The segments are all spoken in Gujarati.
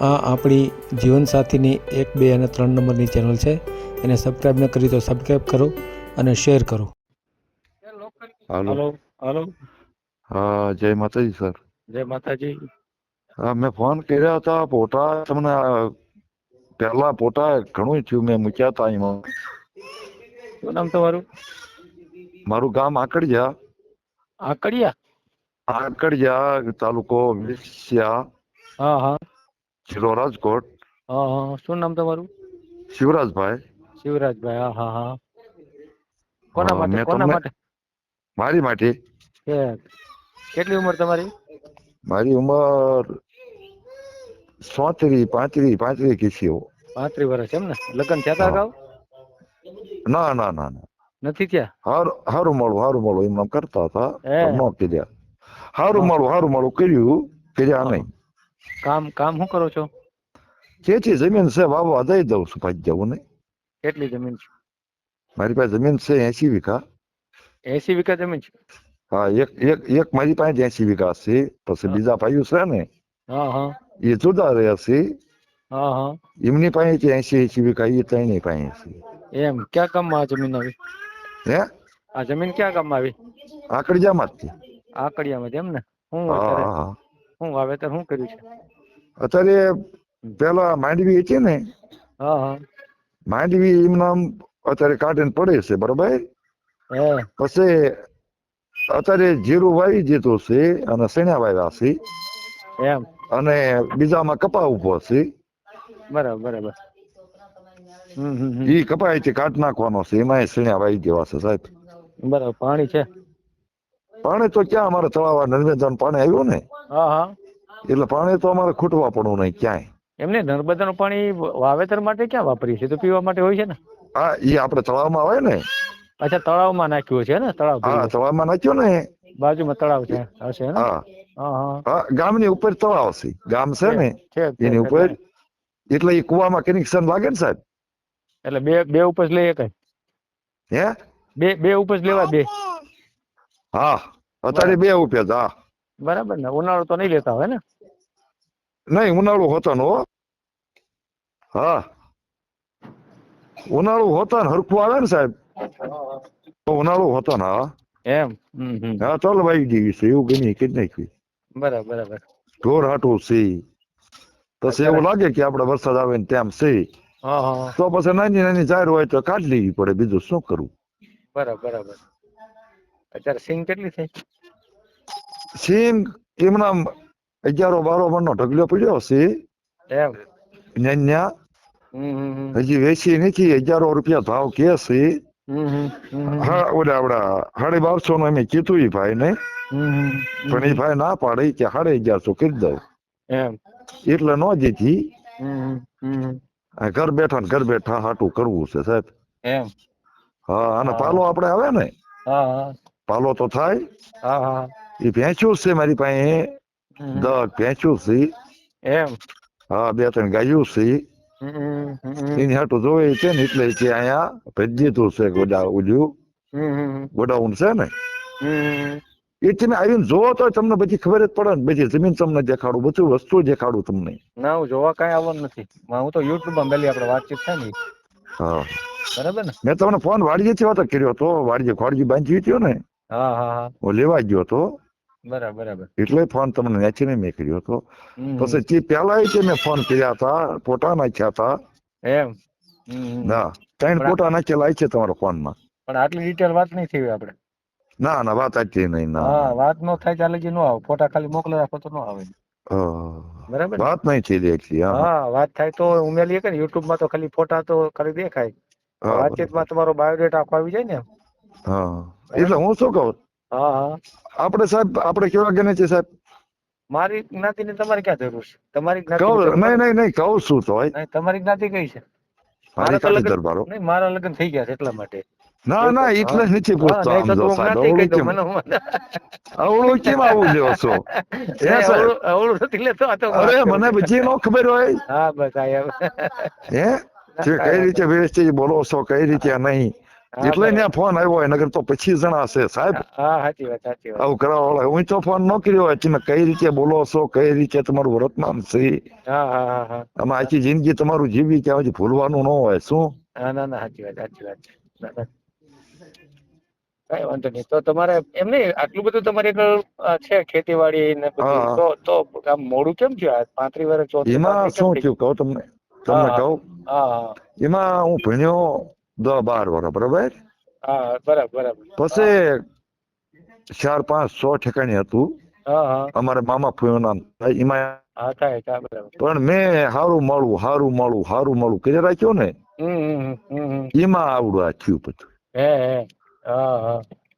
આ આપણી જીવનસાથીની એક બે અને ત્રણ નંબરની ચેનલ છે. એને સબસ્ક્રાઈબ ન કરી તો સબસ્ક્રાઈબ કરો અને શેર કરો. હાલો. હલો. હા જય માતાજી સર જય માતાજી. હા મેં ફોન કર્યા હતા પોટા તમને પહેલા પોટા ઘણું થયું મેં મૂક્યા હતા એમાં. શું નામ તમારું? મારું ગામ આકડિયા. આકડિયા? આકડિયા તાલુકો વિસ્યા. હા હા. જિલ્લો રાજકોટ હા હા શું નામ તમારું? શિવરાજભાઈ. શિવરાજભાઈ હા હા હા. કોના માટે કોના માટે? મારી માટે. કેટલી ઉંમર તમારી? મારી ઉંમર સોત્રી પાંત્રી પાંત્રી કીસીઓ પાંત્રી વર્ષ એમ ને? લગ્ન થયા હતા અગાઉ? ના ના ના ના. નથી થયા? હારું હારું મળું હારું મળું એમ કરતા હતા. કીધા ન કર્યા. હારું. મળું હારું મળું કર્યું કર્યા નહીં. કામ કામ શું કરો છો? ખેતી જમીન છે વાવવા દઈ દઉં છું પાછી જવું નહીં. કેટલી જમીન છે? મારી પાસે જમીન છે એસી વીઘા. એસી વીઘા જમીન છે? હા એક એક એક મારી પાસે એસી વીઘા છે. પછી. બીજા ભાઈઓ છે ને હા હા. એ જુદા રહે છે. હા હા. એમની પાસે એસી એસી વીઘા એ ત્રણેય પાસે છે. એમ ક્યાં કામમાં આ જમીન આવી? હે? આ જમીન ક્યાં કામમાં આવી? આકડિયામાં જ છે. આકડિયામાં એમ ને? હું હા હા. શું વાવેતર શું કર્યું છે? અત્યારે પેલા માંડવી હતી ને હા હા. માંડવી એમના અત્યારે કાઢીને પડે છે બરોબર? હે. પછી અત્યારે જીરું વાવી દીધું છે અને સણ્યા વાવ્યા છે. એમ. અને બીજામાં કપા ઊભો છે. બરાબર બરાબર. હમ હમ એ કપાય છે કાઢ નાખવાનો છે એમાં સણ્યા વાવી દેવા છે સાહેબ. બરાબર પાણી છે. પાણી તો ક્યાં અમારે તળાવ નર્મદા પાણી આવ્યું ને? એટલે પાણી તો અમારે ખૂટવા પડવું નહીં ક્યાંય. એમને નર્મદાનું પાણી વાવેતર માટે ક્યાં વાપરીએ છીએ? તો પીવા માટે હોય છે ને. હા ઈ આપણે તળાવમાં આવે ને. અચ્છા તળાવમાં નાખ્યું છે ને તળાવ હા. તળાવમાં નાખ્યું ને. બાજુમાં તળાવ છે હશે ને? હા. ગામની ઉપર તળાવ છે. ગામ છે ને એની ઉપર. એટલે એ કુવામાં કનેક્શન લાગે ને સાહેબ? એટલે બે બે ઉપજ લઈએ કઈ? હે? બે બે ઉપજ લેવા બે. હા અત્યારે બે રૂપિયા હા. બરાબર ને ઉનાળો તો નહીં લેતા હોય ને? નહીં ઉનાળુ હોતો નો હો. હા. ઉનાળુ હોતા ને હરખું આવે ને સાહેબ. ઉનાળો હોતો ને હા. એમ હા ચાલ ભાઈ જેવી છે એવું ગમી કે નાખ્યું બરાબર બરાબર. ઢોર હાટું છે. પછી એવું લાગે કે આપડે વરસાદ આવે ને તેમ છે. તો પછી નાની નાની જાહેર હોય તો કાઢી લેવી પડે બીજું શું કરવું બરાબર બરાબર. અત્યારે સિંગ કેટલી થઈ? સિંગ એમના અગિયારો બારો મણનો ઢગલો પડ્યો છે. એમ. ન્યા. હજી વેચી નથી હજારો રૂપિયા ભાવ કે છે. હા ઓલા આપડા સાડી બારસો નો અમે કીધું ઈ ભાઈ ને. પણ એ ભાઈ ના પાડે કે સાડે અગિયારસો કરી દઉં. એમ. એટલે ન જીતી. ઘર બેઠા ને ઘર બેઠા હાટું કરવું છે સાહેબ. એમ. હા અને પાલો આપણે આવે ને. હા હા. પાલો તો થાય. હા હા. એ ભેંચ્યું છે મારી પાસે. દગ ભેંચ્યું છે. એમ. હા બે ત્રણ ગાયું છે. એની હાટું જોવે છે ને એટલે કે અહીંયા ભેજ છે ગોડા ઉજ્યું. ગોડાઉન છે ને? એ તમે આવીને જોવો તો તમને બધી ખબર જ પડે ને બધી જમીન તમને દેખાડું બધું વસ્તુ દેખાડું તમને. ના હું જોવા કઈ આવવાનું નથી. હું તો યુટ્યુબમાં મેલી આપણે વાતચીત થાય ને હા. બરાબર ને? મેં તમને ફોન વાડીએથી વાતો કર્યો તો વાડીએ ખોડજી બાંધી હતો ને. હા હા હા. લેવા ગયો હતો. બરાબર બરાબર. એટલે ફોન તમને નેચીને મેં કર્યો હતો. હમ પછી તે પહેલા કે મેં ફોન કર્યા હતા ફોટા નાખ્યા હતા. એમ. ના ત્રણ ફોટા નાખેલા છે તમારા ફોનમાં. પણ આટલી ડિટેલ વાત નહીં થઈ આપણે. ના ના વાત આટલી નહીં ના. હા વાત નો થાય ચાલે કે નો આવે. ફોટા ખાલી મોકલે રાખો તો નો આવે. બરાબર વાત નહીં થઈ દેખી હા. વાત થાય તો ઉમેરીએ કે ને યુટ્યુબમાં તો ખાલી ફોટા તો કરી દેખાય. વાતચીત વાતચીતમાં તમારો બાયોડેટા આખો આવી જાય ને હા. એટલે હું શું કહું? હા હા. આપણે સાહેબ આપણે કેવા ગણે છે સાહેબ? મારી જ્ઞાતિની તમારે ક્યાં જરૂર છે? તમારી જ્ઞાતિ નહીં નહીં નહીં કહું છું તો તમારી જ્ઞાતિ કઈ છે? મારા તો લગ્ન દરબારો. નહીં મારા લગ્ન થઈ ગયા છે એટલા માટે. ના ના એટલે જ નથી પૂછતો આમ જો સાહેબ જ્ઞાતિ અવળું કેમ? અવળું કેમ આવું લ્યો છો? હે સાહેબ? અવળું નથી લેતો આ તો અરે મને. બધી નો ખબર હોય. હા બસ આયા હે? કઈ રીતે વ્યવસ્થિત બોલો છો કઈ રીતે નહીં? એટલે ત્યાં ફોન આવ્યો નગર તો પછી જણાશે સાહેબ. હા સાચી વાત સાચી વાત. આવું કરવા વાળા હું તો ફોન ન કર્યો હોય તમે કઈ રીતે બોલો છો કઈ રીતે તમારું વર્તમાન છે? આમાં આખી જિંદગી તમારું જીવી ત્યાં હજી ભૂલવાનું ન હોય શું? ના ના સાચી વાત સાચી વાત. કઈ વાંધો નહીં. તો તમારે એમ નહીં આટલું બધું તમારે છે ખેતીવાડી ને બધું તો તો આમ મોડું કેમ થયું? પાંત્રીસ વર્ષ એમાં શું થયું? કહું તમને તમને. કહું. હા હા. એમાં હું ભણ્યો દસ બાર વર્ષ બરોબર? હા બરાબર બરાબર. પછી ચાર પાંચ સો ઠેકાણી હતું. અમારે મામા ફૂયું નામ એમાં પણ મેં હારું મળું હારું મળું હારું મળું કરી રાખ્યો ને. એમાં આવડું આ થયું બધું.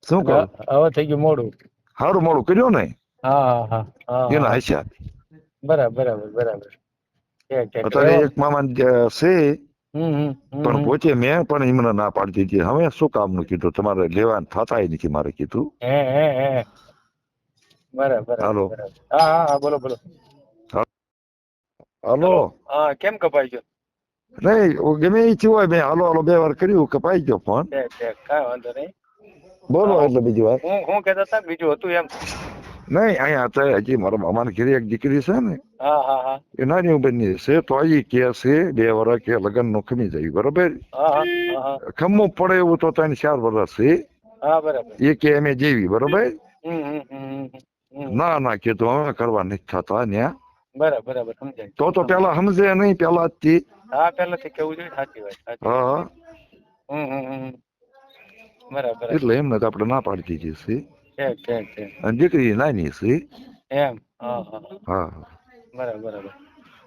શું કહું? હવે થઈ ગયું મોડું. હારું મોડું કર્યું ને? એના હા હિસાબ. બરાબર બરાબર બરાબર. અત્યારે એક મામા છે. પણ પોતે મેં પણ એમને ના પાડી દીધી હવે શું કામનું કીધું? તમારે લેવાનું થતા નથી મારે કીધું. હે હે હે બરાબર હાલો. હા હા બોલો બોલો. હાલો. હા કેમ કપાઈ ગયો? નહીં ગમે એ થયું હોય મેં હાલો હાલો બે વાર કર્યું કપાઈ ગયો ફોન. કાંઈ વાંધો નહીં. બોલો એટલે બીજી વાર. હું હું કહેતા હતા બીજું હતું એમ. નહીં અહીંયા અત્યારે હજી મારા મામાની ઘરે એક દીકરી છે ને એ નાની ઉંમરની છે તો એ કે છે બે વર્ષ કે લગ્નનું ખમી જાય બરોબર? ખમવું પડે એવું તો ત્રણ ચાર વર્ષ છે. એ કે અમે જેવી બરોબર? ના ના કીધું અમે કરવા નથી થતા ત્યાં બરાબર બરાબર સમજાય. તો તો પેલા સમજે નહીં પેલા જ થી હા પહેલાથી કેવું જોઈએ સાચી વાત હા એટલે એમને તો આપણે ના પાડી દીધી છે. ઠીક ઠીક ઠીક અને દીકરી નાની છે. એમ? હા હા હા. બરાબર બરાબર.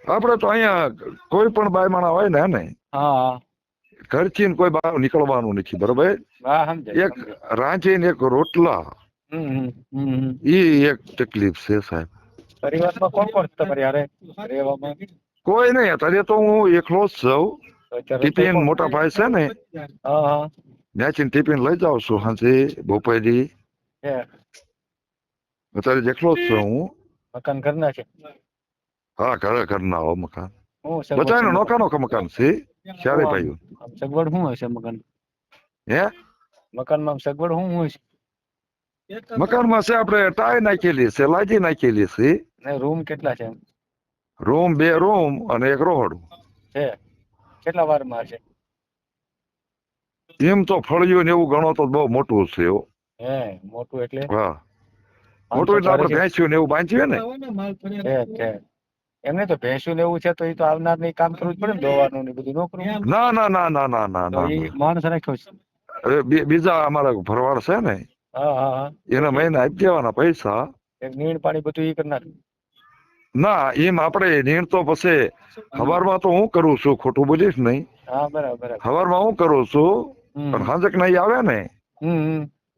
આપણે તો અહીંયા કોઈ પણ બાયમાણા હોય ને ને હા ઘરથી કોઈ બહાર નીકળવાનું નથી બરોબર? એક. રાંચી ને એક રોટલા. ઈ એક તકલીફ છે સાહેબ. પરિવારમાં કોણ કોણ છે તમારી યારે? રહેવામાં? કોઈ નહીં અત્યારે તો હું એકલો જ છું. ટિફિન મોટા ભાઈ છે ને. ત્યાંથી ટિફિન લઈ જાઉં છું હાંજે બપોરી. છે અત્યારે જેટલો જ છું હું. મકાન ઘરના છે હા ઘરે ઘરના હો મકાન બધાને નોખા નોખા મકાન છે. ચારે ભાઈઓ સગવડ શું હશે મકાન? હે? મકાનમાં સગવડ શું હોય છે? મકાનમાં છે આપણે ટાઈ નાખેલી છે લાજી નાખેલી છે. ને રૂમ કેટલા છે રૂમ બે રૂમ અને એક રોહડું. છે કેટલા વારમાં છે? એમ તો ફળિયું ને એવું ગણો તો બહુ મોટું છે હો. હે મોટું એટલે? હા. મોટું એટલે આપણે ભેંસ્યું ને એવું બાંધ્યું ને? છે એમને તો ભેંસ્યું ને એવું છે તો એ તો આવનાર ને કામ કરવું જ પડે ને દોવાનું ને બધું નોકરું. ના ના ના ના ના ના ના માણસ રાખ્યો છે. બીજા અમારા ભરવાડ છે ને હા હા હા. એના મહિને આપી દેવાના પૈસા. નીણ પાણી બધું એ કરનાર ના એમ આપણે નીણ તો પછી સવારમાં તો હું કરું છું ખોટું બોલીશ નહીં. હા બરાબર હું કરું છું પણ હાજક નહીં આવે ને.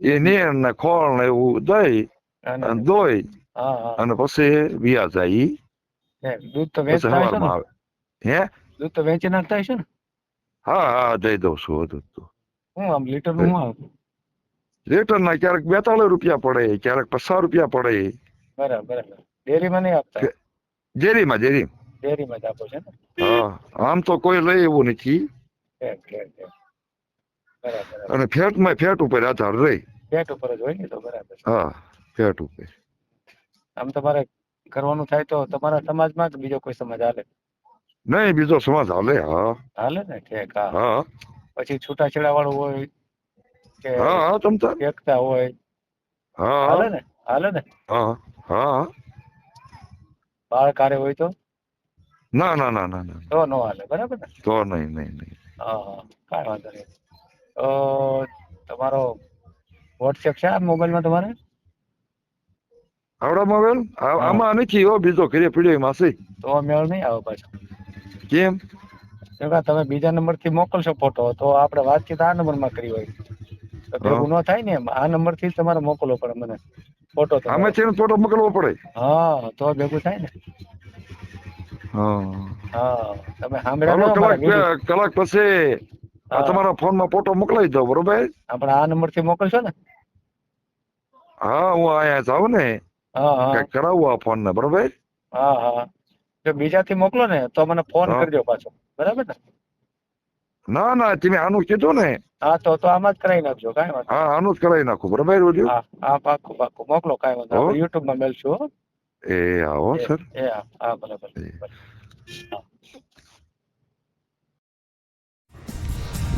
હમ હમ એ નીણ ને ખોળ ને એવું દઈ અને. દોઈ અને પછી વિયા જાય. દૂધ તો વેચતા આવે. હે? દૂધ તો વેચી નાખતા હશો ને? હા હા દઈ દઉં છું દૂધ તો. હું આમ લીટરનું આવે? લીટર ના ક્યારેક બેતાળીસ રૂપિયા પડે ક્યારેક પચાસ રૂપિયા પડે. બરાબર બરાબર. ડેરીમાં નહીં આપતા? કે- ડેરી ડેરીમાં. જ આપો છે ને? હા આમ તો કોઈ લઈ એવું નથી ઠીક, ઠીક, ઠીક. બરાબર બરાબર અને ફેટમાં ફેટ ઉપર આધાર રહી. ફેટ ઉપર જ હોય ને તો બરાબર. હા ફેટ ઉપર. આમ તમારે કરવાનું થાય તો તમારા સમાજમાં કે બીજો કોઈ સમાજ હાલે? નહીં બીજો સમાજ હાલે હા. હાલે ને? ઠેક હા. હા. પછી છૂટાછેડા વાળું હોય કે હા હા તમતા એકતા હોય. હા હાલે ને? હાલે ને? હા હા બાળ કારે હોય તો? ના ના ના ના. તો નો હાલે બરાબર ને? તો નહીં નહીં નહીં. હા હા. કાંઈ વાંધો નહીં. તમારો વોટ્સએપ છે આ મોબાઈલમાં તમારે? આવડા મોબાઈલ? આમાં નથી હો બીજો ઘરે પીડ્યો એમાં છે. તો મેળ નહીં આવે પાછો. કેમ? કેમ તમે બીજા નંબરથી મોકલશો ફોટો તો આપણે વાતચીત આ નંબરમાં કરી હોય. તો ભેગું ન થાય ને આ નંબરથી થી તમારે મોકલવો પડે મને ફોટો અમે છે ફોટો મોકલવો પડે. હા તો ભેગું થાય ને. હા. હા તમે સાંભળ્યા કલાક પછી આ હા. તમારા ફોનમાં ફોટો મોકલાવી દો બરોબર? આપણે આ નંબરથી મોકલશો ને? હા હું અહીંયા જાઉં ને. હા હા. કંઈક કરાવું આ ફોન ને બરોબર? હા હા. જો બીજાથી મોકલો ને તો મને ફોન કરજો પાછો. બરાબર ને? ના ના તમે આનું કીધું ને. હા તો તો આમાં જ કરાવી નાખજો કાંઈ વાંધો હા આનું જ કરાવી નાખું બરાબર વીડિયો હા હા પાક્કું પાક્કું મોકલો કાંઈ વાંધો યુટ્યુબમાં યુટ્યુબમાં મેલશું એ આવો સર. એ હા હા બરાબર. ભલે